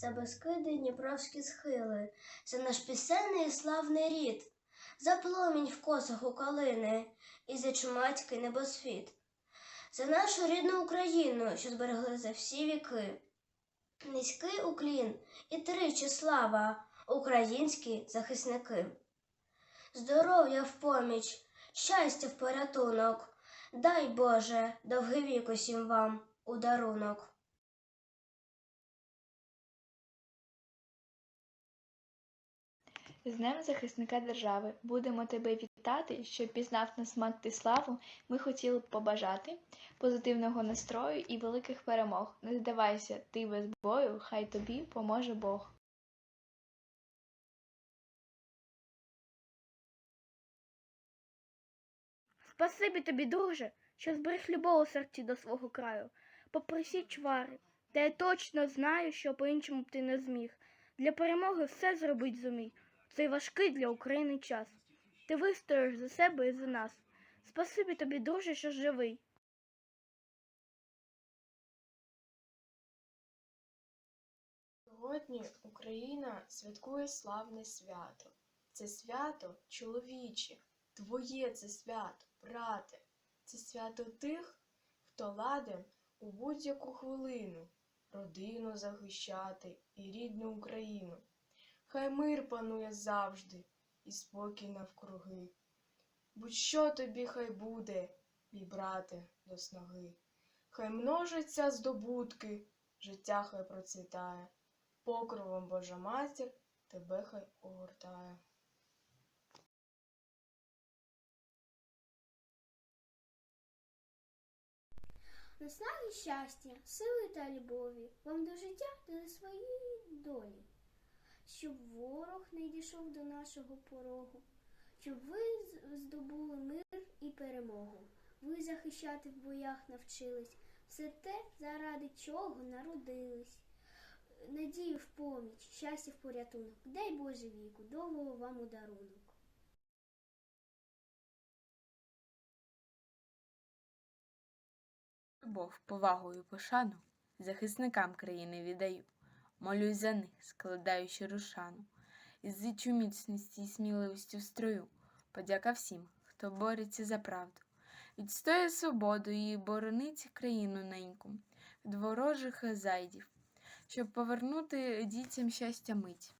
за безкиди дніпровські схили, за наш пісенний і славний рід, за пломінь в косах у і за чумацький небосвіт, за нашу рідну Україну, що зберегли за всі віки. Низький уклін і тричі слава, українські захисники. Здоров'я в поміч, щастя в порятунок, дай Боже, довгий вік усім вам у дарунок. З Днем захисника держави будемо тебе вітати, щоб пізнав на смак ти славу. Ми хотіли б побажати позитивного настрою і великих перемог. Не здавайся, ти без бою, хай тобі поможе Бог. Спасибі тобі, друже, що зберіг любов у серці до свого краю. Попри всі чвари, та я точно знаю, що по-іншому б ти не зміг. Для перемоги все зробить зумій. Цей важкий для України час. Ти вистоїш за себе і за нас. Спасибі тобі, друже, що живий. Сьогодні Україна святкує славне свято. Це свято чоловіче, твоє це свято, брате. Це свято тих, хто ладен у будь-яку хвилину родину захищати і рідну Україну. Хай мир панує завжди і спокій навкруги. Будь-що тобі хай буде, мій брате, до снаги. Хай множаться здобутки, життя хай процвітає покровом Божа матір тебе хай огортає. Наснаги щастя, сили та любові вам до життя та до своєї долі, щоб ворог не дійшов до нашого порогу, щоб ви здобули мир і перемогу. Ви захищати в боях навчились, все те, заради чого народились. Надію в поміч, щастя в порятунок. Дай Боже віку, довгого вам у дарунок. Любов, повагу і пошану захисникам країни віддаю. Молюсь за них, складаючи рушану. Із зичу міцності і сміливості в строю. Подяка всім, хто бореться за правду. Відстоює свободу і боронить країну неньку від ворожих зайдів, щоб повернути дітям щастя мить.